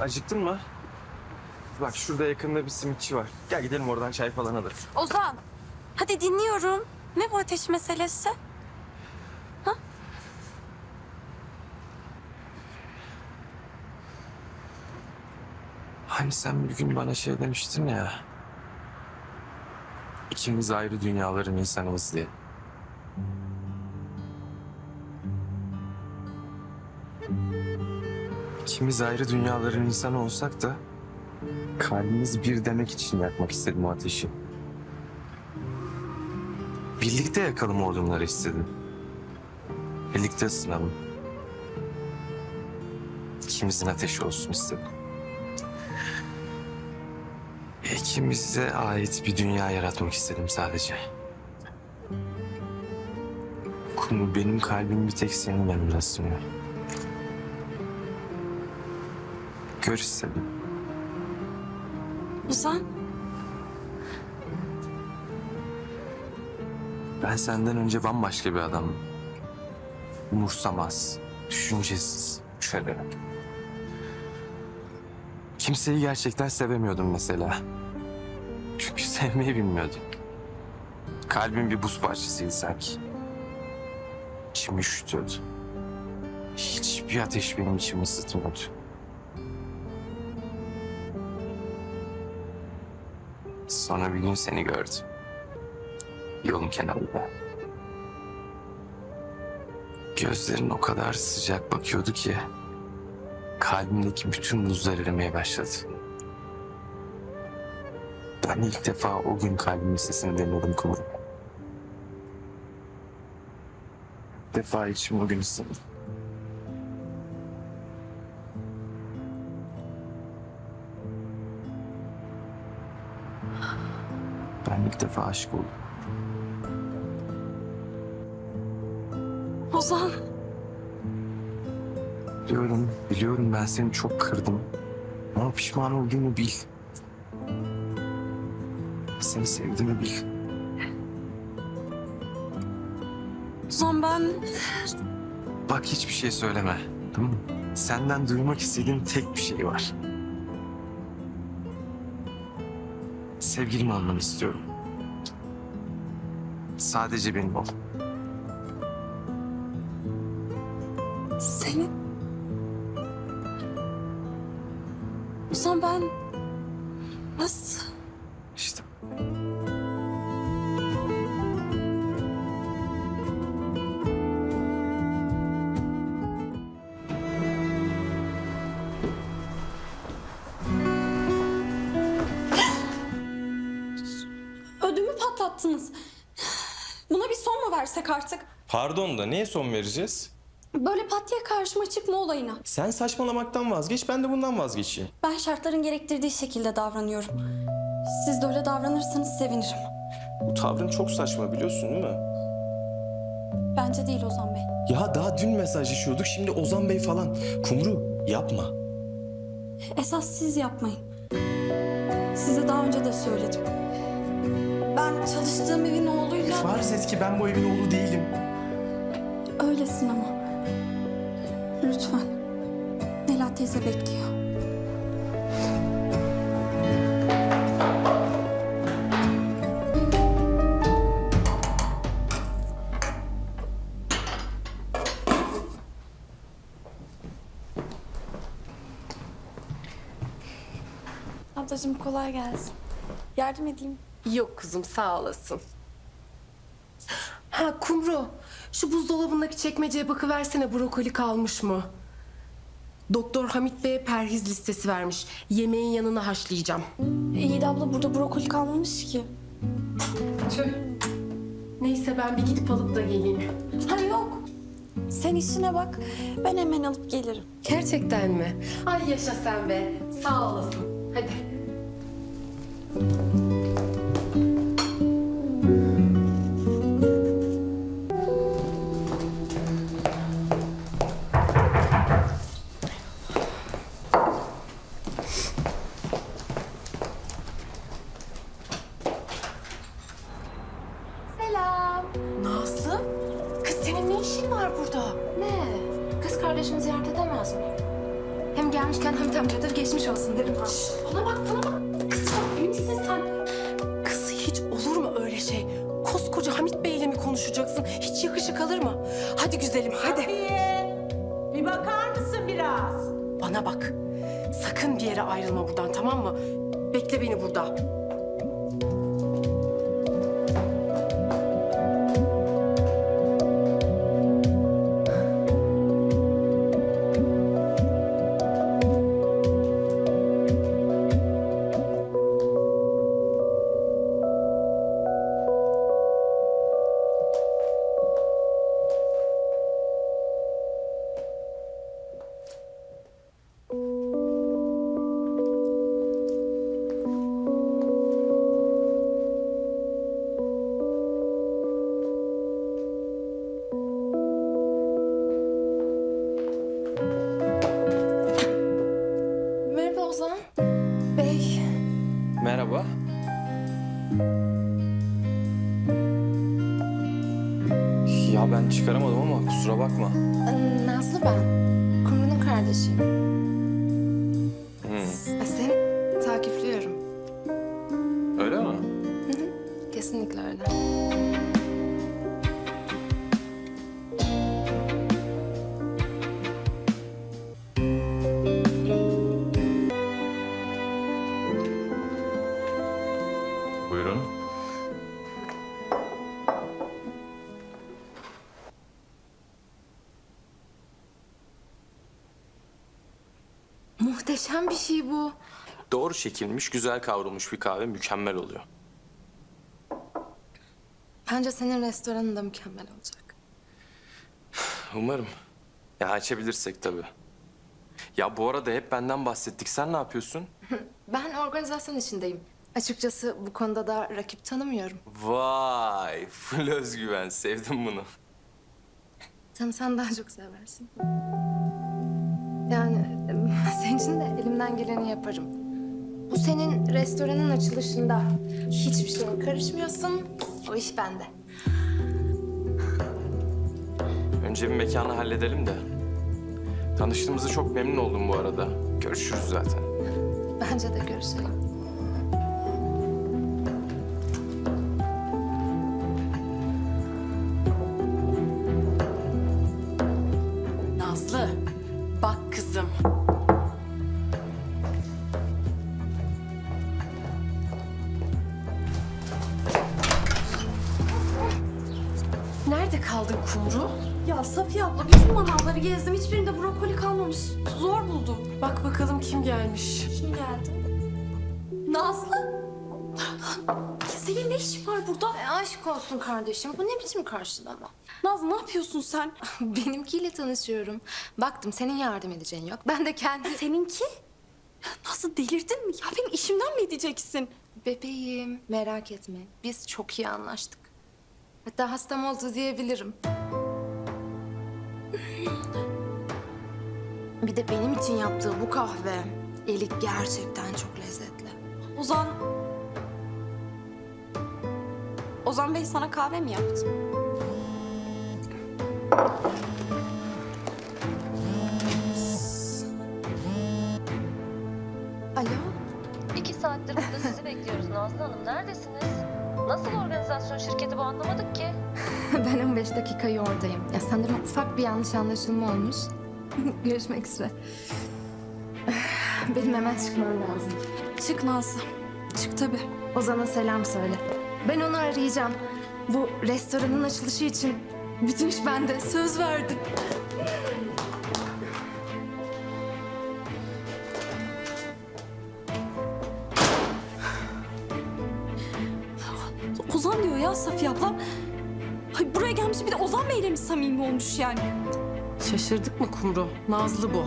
Acıktın mı? Bak şurada yakında bir simitçi var. Gel gidelim oradan çay falan alırız. Ozan, hadi dinliyorum. Ne bu ateş meselesi? Hani sen bir gün bana şey demiştin ya. İkimiz ayrı dünyaların insanıyız diye. İkimiz ayrı dünyaların insanı olsak da kalbimiz bir demek için yakmak istedim o ateşi. Birlikte yakalım odunları istedim. Birlikte ısınalım. İkimizin ateşi olsun istedim. İkimize ait bir dünya yaratmak istedim sadece. Kumu benim kalbim bir tek senin yanında ısınıyor. Gör istedim. Ozan, Ben senden önce bambaşka bir adamım. Umursamaz, düşüncesiz, şöyle. Kimseyi gerçekten sevemiyordum mesela. Çünkü sevmeyi bilmiyordum. Kalbim bir buz parçasıydı sanki. İçimi üşütüyordu. Hiçbir ateş benim içimi ısıtmıyordu. Sonra bir gün seni gördüm. Yolun kenarında. Gözlerin o kadar sıcak bakıyordu ki kalbimdeki bütün buzlar erimeye başladı. Ben ilk defa o gün kalbimin sesini dinledim Kumru. Defa içim o gün Ben ilk defa aşık oldum. Ozan. Biliyorum, biliyorum ben seni çok kırdım. Ama pişman olduğumu bil. Seni sevdiğimi bil. Ozan ben... Bak hiçbir şey söyleme. Tamam mı? Senden duymak istediğim tek bir şey var. Sevgilim olmanı istiyorum. Sadece benim ol. Senin... Ozan ben... Nasıl? İşte. Versek artık? Pardon da neye son vereceğiz? Böyle pat diye karşıma çıkma olayına. Sen saçmalamaktan vazgeç, ben de bundan vazgeçeyim. Ben şartların gerektirdiği şekilde davranıyorum. Siz de öyle davranırsanız sevinirim. Bu tavrın çok saçma biliyorsun değil mi? Bence değil Ozan Bey. Ya daha dün mesajlaşıyorduk, şimdi Ozan Bey falan. Kumru, yapma. Esas siz yapmayın. Size daha önce de söyledim. Ben çalıştığım evin oğluyla... Farz et ki ben bu evin oğlu değilim. Öylesin ama. Lütfen. Mela teyze bekliyor. Ablacığım kolay gelsin. Yardım edeyim. Yok kızım sağ olasın. Ha Kumru, şu buzdolabındaki çekmeceye bakıversene brokoli kalmış mı? Doktor Hamit Bey'e perhiz listesi vermiş. Yemeğin yanına haşlayacağım. İyi de abla burada brokoli kalmamış ki. Tüh. Neyse ben bir gidip alıp da geleyim. Ha yok. Sen işine bak. Ben hemen alıp gelirim. Gerçekten mi? Ay yaşa sen be. Sağ olasın. Hadi. Kardeşimi ziyaret edemez mi? Hem gelmişken Hamit amca da geçmiş olsun dedim. bana bak bana bak. Kız çok iyi misin sen? Kız hiç olur mu öyle şey? Koskoca Hamit Bey'le mi konuşacaksın? Hiç yakışık alır mı? Hadi güzelim hadi. Safiye, bir bakar mısın biraz? Bana bak. Sakın bir yere ayrılma buradan tamam mı? Bekle beni burada. Ama kusura bakma. Nazlı ben. Kumru'nun kardeşiyim. Hmm. Seni takipliyorum. Öyle mi? Kesinlikle öyle. Muhteşem bir şey bu. Doğru çekilmiş, güzel kavrulmuş bir kahve mükemmel oluyor. Bence senin restoranın da mükemmel olacak. Umarım. Ya açabilirsek tabii. Ya bu arada hep benden bahsettik. Sen ne yapıyorsun? Ben organizasyon içindeyim. Açıkçası bu konuda da rakip tanımıyorum. Vay, full özgüven. Sevdim bunu. Tanısan daha çok seversin. İçin de elimden geleni yaparım. Bu senin restoranın açılışında. Hiçbir şeye karışmıyorsun. O iş bende. Önce bir mekanı halledelim de. Tanıştığımıza çok memnun oldum bu arada. Görüşürüz zaten. Bence de görüşelim. Manavları gezdim. Hiçbirinde brokoli kalmamış. Zor buldum. Bak bakalım kim gelmiş. Kim geldi? Nazlı. Senin ne işin var burada? E, aşk olsun kardeşim. Bu ne biçim karşılama? Nazlı ne yapıyorsun sen? Benimkiyle tanışıyorum. Baktım senin yardım edeceğin yok. Ben de kendi... Seninki? Nasıl delirdin mi? Ya benim işimden mi edeceksin? Bebeğim merak etme. Biz çok iyi anlaştık. Hatta hastam oldu diyebilirim. Bir de benim için yaptığı bu kahve. Eli gerçekten çok lezzetli. Ozan... Ozan Bey sana kahve mi yaptı? Alo? İki saattir burada sizi bekliyoruz Nazlı Hanım. Neredesiniz? Nasıl organizasyon şirketi bu anlamadık ki. ben 15 dakikayı oradayım. Ya sanırım ufak bir yanlış anlaşılma olmuş. Görüşmek üzere. Benim hemen çıkmam lazım. Çık Nazlı. Çık tabii. Ozan'a selam söyle. Ben onu arayacağım. Bu restoranın açılışı için bütün iş bende. Söz verdim. Ozan diyor ya Safiye abla. Ay buraya gelmiş bir de Ozan Bey'le mi samimi olmuş yani? Şaşırdık mı Kumru? Nazlı bu.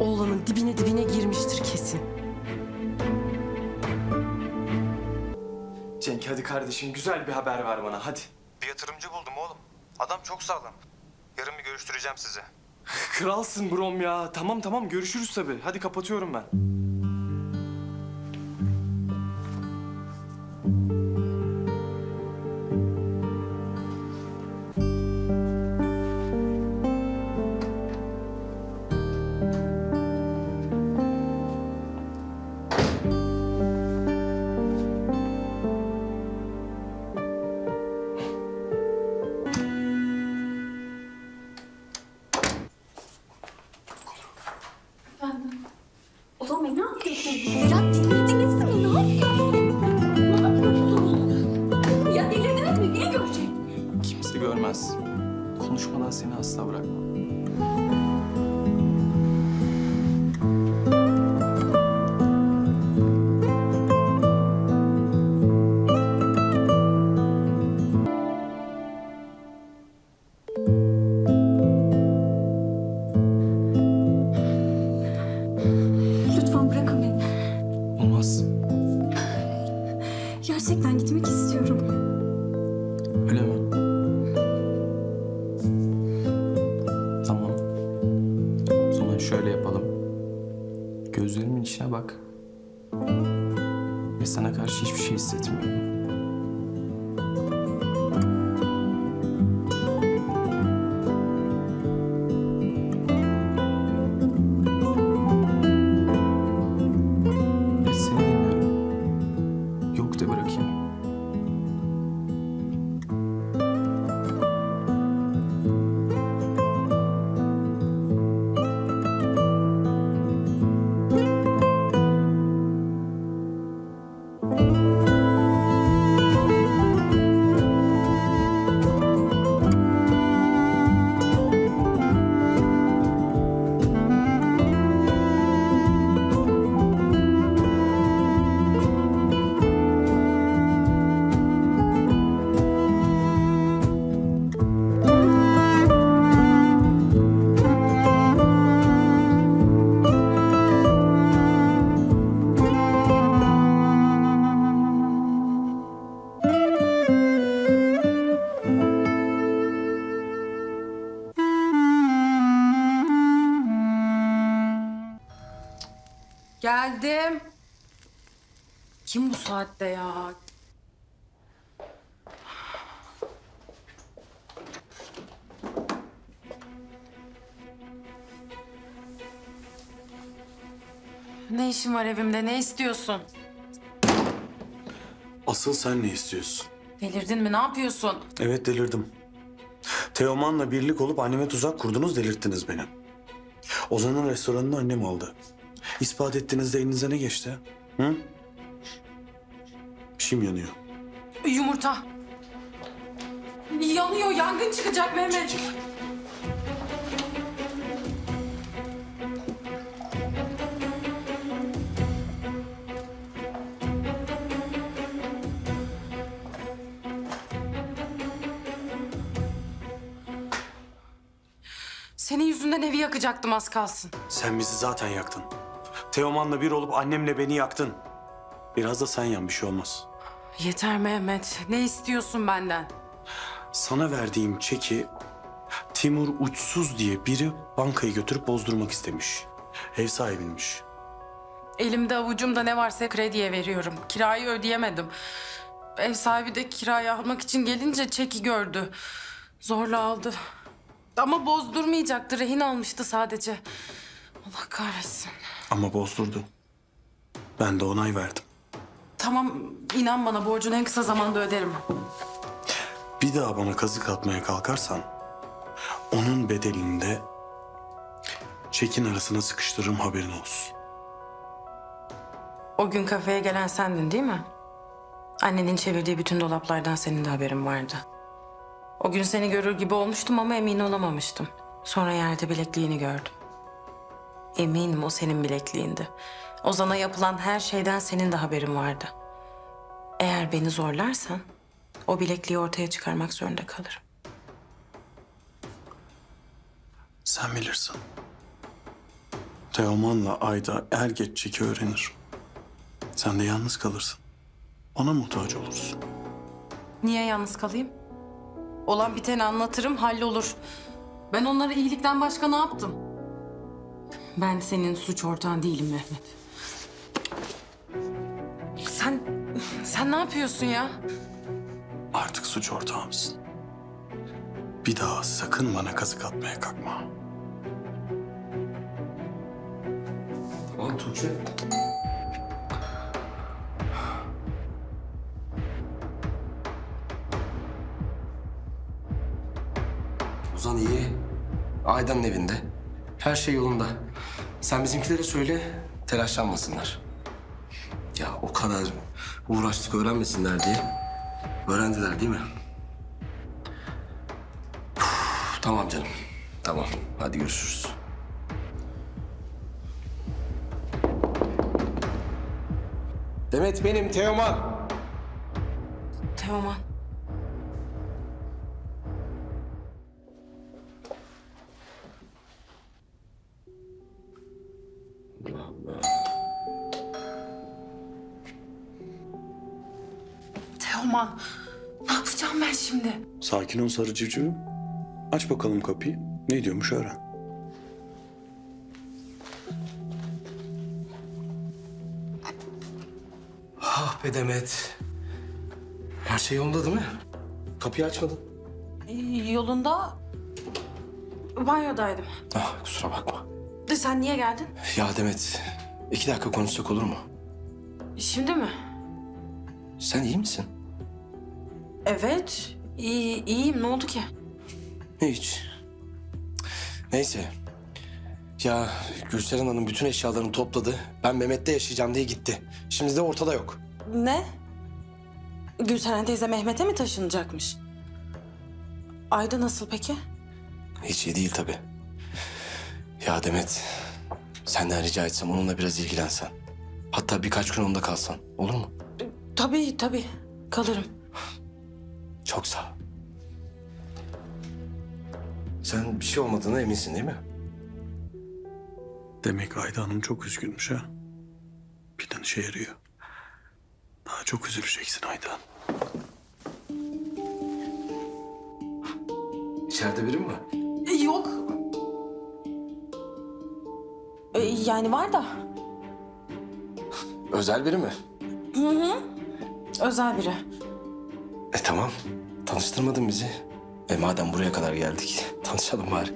Oğlanın dibine dibine girmiştir kesin. Cenk hadi kardeşim güzel bir haber ver bana hadi. Bir yatırımcı buldum oğlum. Adam çok sağlam. Yarın bir görüştüreceğim sizi. Kralsın brom ya. Tamam tamam görüşürüz tabii. Hadi kapatıyorum ben. Gözlerimin içine bak. Ve sana karşı hiçbir şey hissetmiyorum. Geldim. Kim bu saatte ya? Ne işin var evimde? Ne istiyorsun? Asıl sen ne istiyorsun? Delirdin mi? Ne yapıyorsun? Evet delirdim. Teoman'la birlik olup anneme tuzak kurdunuz delirttiniz beni. Ozan'ın restoranını annem aldı. İspat ettiğinizde elinize ne geçti? Hı? Bir şeyim yanıyor. Yumurta. Yanıyor. Yangın çıkacak Mehmet. Senin yüzünden evi yakacaktım az kalsın. Sen bizi zaten yaktın. Teoman'la bir olup annemle beni yaktın. Biraz da sen yan bir şey olmaz. Yeter Mehmet. Ne istiyorsun benden? Sana verdiğim çeki Timur Uçsuz diye biri bankayı götürüp bozdurmak istemiş. Ev sahibinmiş. Elimde avucumda ne varsa krediye veriyorum. Kirayı ödeyemedim. Ev sahibi de kirayı almak için gelince çeki gördü. Zorla aldı. Ama bozdurmayacaktı. Rehin almıştı sadece. Allah kahretsin. Ama bozdurdu. Ben de onay verdim. Tamam inan bana borcunu en kısa zamanda öderim. Bir daha bana kazık atmaya kalkarsan onun bedelini de çekin arasına sıkıştırırım haberin olsun. O gün kafeye gelen sendin değil mi? Annenin çevirdiği bütün dolaplardan senin de haberin vardı. O gün seni görür gibi olmuştum ama emin olamamıştım. Sonra yerde bilekliğini gördüm. Eminim o senin bilekliğindi. Ozan'a yapılan her şeyden senin de haberin vardı. Eğer beni zorlarsan o bilekliği ortaya çıkarmak zorunda kalırım. Sen bilirsin. Teoman'la Ayda er geç çeki öğrenir. Sen de yalnız kalırsın. Ona muhtaç olursun. Niye yalnız kalayım? Olan biteni anlatırım, hallolur. Ben onlara iyilikten başka ne yaptım? Ben senin suç ortağın değilim Mehmet. Sen, sen ne yapıyorsun ya? Artık suç ortağımsın. Bir daha sakın bana kazık atmaya kalkma. Tamam Tuğçe. Ozan iyi. Aydan'ın evinde. Her şey yolunda. Sen bizimkilere söyle, telaşlanmasınlar. Ya o kadar uğraştık öğrenmesinler diye. Öğrendiler değil mi? Uf, tamam canım. Tamam. Hadi görüşürüz. Demet benim Teoman. Teoman. Teoman, ne yapacağım ben şimdi? Sakin ol sarı civcivim. Aç bakalım kapıyı. Ne diyormuş öğren. Ah be Demet. Her şey yolunda değil mi? Kapıyı açmadın. Yolunda banyodaydım. Ah kusura bakma. De sen niye geldin? Ya Demet, iki dakika konuşsak olur mu? Şimdi mi? Sen iyi misin? Evet, iyi, iyiyim. Ne oldu ki? Hiç. Neyse. Ya Gülseren Hanım bütün eşyalarını topladı. Ben Mehmet'te yaşayacağım diye gitti. Şimdi de ortada yok. Ne? Gülseren teyze Mehmet'e mi taşınacakmış? Ayda nasıl peki? Hiç iyi değil tabii. Ya Demet, senden rica etsem onunla biraz ilgilensen. Hatta birkaç gün onda kalsan. Olur mu? Tabii tabii. Kalırım. Çok sağ ol. Sen bir şey olmadığına eminsin değil mi? Demek Ayda Hanım çok üzgünmüş ha. Plan işe yarıyor. Daha çok üzüleceksin Ayda Hanım. İçeride biri mi var? Yok. E, yani var da. Özel biri mi? Özel biri. E tamam. Tanıştırmadın bizi. E madem buraya kadar geldik, tanışalım bari.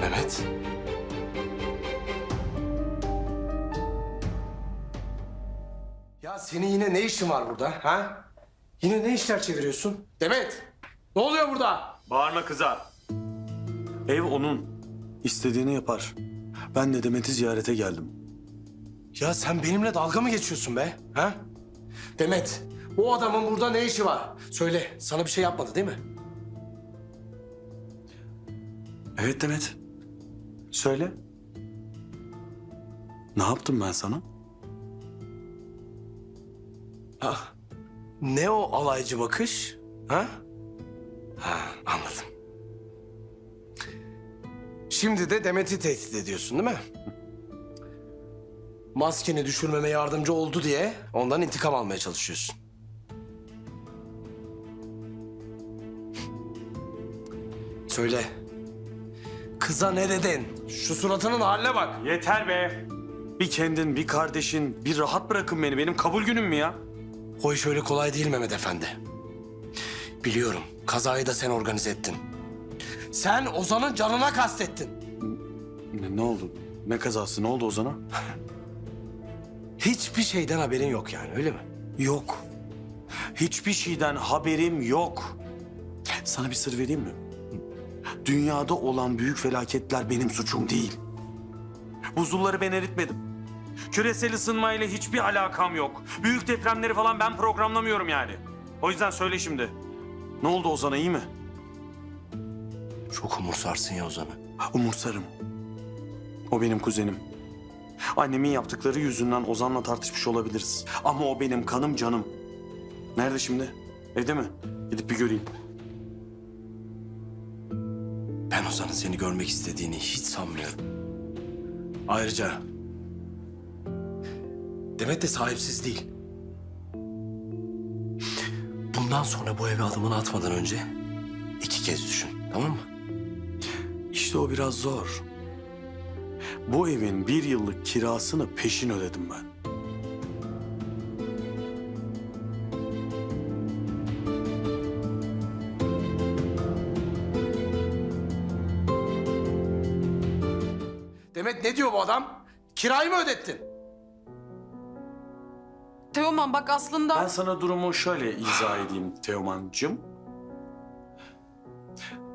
Mehmet. Ya senin yine ne işin var burada ha? Yine ne işler çeviriyorsun? Demet! Ne oluyor burada? Bağırma kıza. Ev onun. İstediğini yapar. Ben de Demet'i ziyarete geldim. Ya sen benimle dalga mı geçiyorsun be? Ha? Demet, bu adamın burada ne işi var? Söyle, sana bir şey yapmadı değil mi? Evet Demet. Söyle. Ne yaptım ben sana? Ha? Ne o alaycı bakış? Ha? Ha, anladım. Şimdi de Demet'i tehdit ediyorsun değil mi? Maskeni düşürmeme yardımcı oldu diye ondan intikam almaya çalışıyorsun. Söyle. Kıza ne dedin? Şu suratının haline bak. Yeter be. Bir kendin, bir kardeşin, bir rahat bırakın beni. Benim kabul günüm mü ya? O iş öyle kolay değil Mehmet Efendi. Biliyorum. Kazayı da sen organize ettin. Sen Ozan'ın canına kastettin. Ne, ne oldu? Ne kazası? Ne oldu Ozan'a? Hiçbir şeyden haberin yok yani öyle mi? Yok. Hiçbir şeyden haberim yok. Sana bir sır vereyim mi? Dünyada olan büyük felaketler benim suçum değil. Buzulları ben eritmedim. Küresel ısınmayla hiçbir alakam yok. Büyük depremleri falan ben programlamıyorum yani. O yüzden söyle şimdi. Ne oldu Ozan'a iyi mi? Çok umursarsın ya Ozan'ı. Umursarım. O benim kuzenim. Annemin yaptıkları yüzünden Ozan'la tartışmış olabiliriz. Ama o benim kanım canım. Nerede şimdi? Evde mi? Gidip bir göreyim. Ben Ozan'ın seni görmek istediğini hiç sanmıyorum. Ayrıca Demet de sahipsiz değil. Bundan sonra bu eve adımını atmadan önce iki kez düşün, tamam mı? İşte o biraz zor. Bu evin bir yıllık kirasını peşin ödedim ben. Demet ne diyor bu adam? Kirayı mı ödettin? Teoman bak aslında... Ben sana durumu şöyle izah edeyim Teoman'cığım.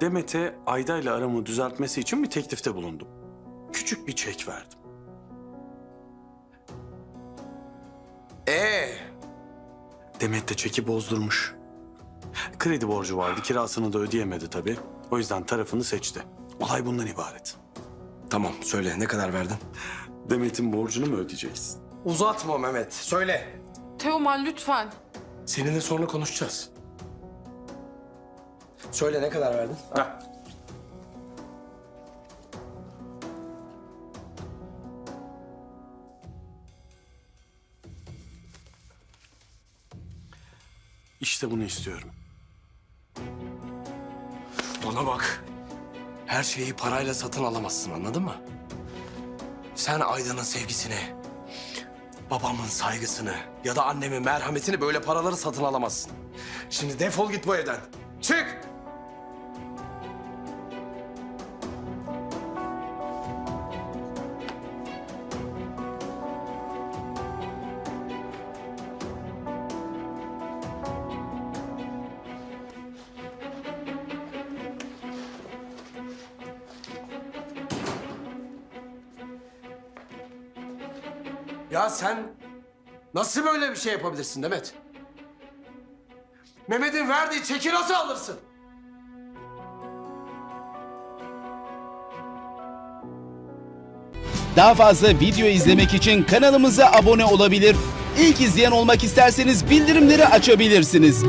Demet'e Ayda ile aramı düzeltmesi için bir teklifte bulundum. Küçük bir çek verdim. Ee, Demet de çeki bozdurmuş. Kredi borcu vardı, kirasını da ödeyemedi tabii. O yüzden tarafını seçti. Olay bundan ibaret. tamam söyle ne kadar verdin? Demet'in borcunu mu ödeyeceğiz? Uzatma Mehmet söyle. Teoman lütfen. Seninle sonra konuşacağız. Söyle ne kadar verdin? İşte bunu istiyorum. Bana bak. Her şeyi parayla satın alamazsın anladın mı? Sen Aydan'ın sevgisini, babamın saygısını ya da annemin merhametini böyle paraları satın alamazsın. Şimdi defol git bu evden. Çık! Ya sen nasıl böyle bir şey yapabilirsin Demet? Mehmet'in verdiği çeki nasıl alırsın? Daha fazla video izlemek için kanalımıza abone olabilir. İlk izleyen olmak isterseniz bildirimleri açabilirsiniz.